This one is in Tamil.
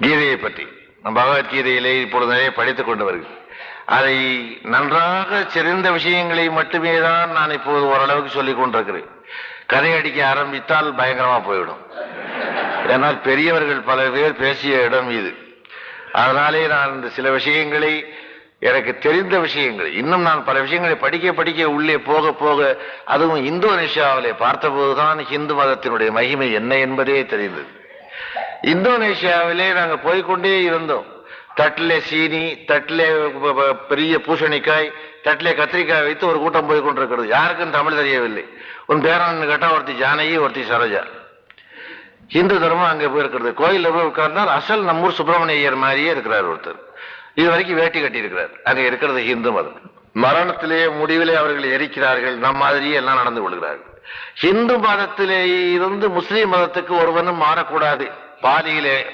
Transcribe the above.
கீதையை பற்றி நம் பகவத்கீதையிலே இப்பொழுது நிறைய படித்துக் கொண்டு வருகிறேன் அதை நன்றாக தெரிந்த விஷயங்களை மட்டுமே தான் நான் இப்போது ஓரளவுக்கு சொல்லிக் கொண்டிருக்கிறேன். கதை அடிக்க ஆரம்பித்தால் பயங்கரமா போயிடும். ஏன்னால் பெரியவர்கள் பல பேர் பேசிய இடம் இது. அதனாலே நான் இந்த சில விஷயங்களை எனக்கு தெரிந்த விஷயங்கள் இன்னும் நான் பல விஷயங்களை படிக்க படிக்க உள்ளே போக போக அதுவும் இந்தோனேஷியாவிலே பார்த்தபோதுதான் ஹிந்து மதத்தினுடைய மகிமை என்ன என்பதே தெரிந்தது. இந்தோனேஷியாவிலே நாங்கள் போய்க்கொண்டே இருந்தோம். தட்டிலே சீனி தட்டிலே பெரிய பூசணிக்காய் தட்டிலே கத்திரிக்காய் வைத்து ஒரு கூட்டம் போய் கொண்டிருக்கிறது யாருக்கும் தமிழ் தெரியவில்லை. உன் பேரன் கேட்டால் ஒருத்தி ஜானகி ஒருத்தி சரோஜா. இந்து தர்மம் அங்கே போயிருக்கிறது. கோயிலில் போய் உட்கார்ந்தால் அசல் நம்மூர் சுப்பிரமணிய ஐயர் மாதிரியே இருக்கிறார் ஒருத்தர். இது வரைக்கும் வேட்டி கட்டியிருக்கிறார். அங்கே இருக்கிறது இந்து மதம். மரணத்திலே முடிவிலே அவர்கள் எரிக்கிறார்கள். நம் மாதிரியே எல்லாம் நடந்து கொள்கிறார்கள். ஹிந்து மதத்திலே இருந்து முஸ்லீம் மதத்துக்கு ஒருவனும் மாறக்கூடாது. பாலியிலே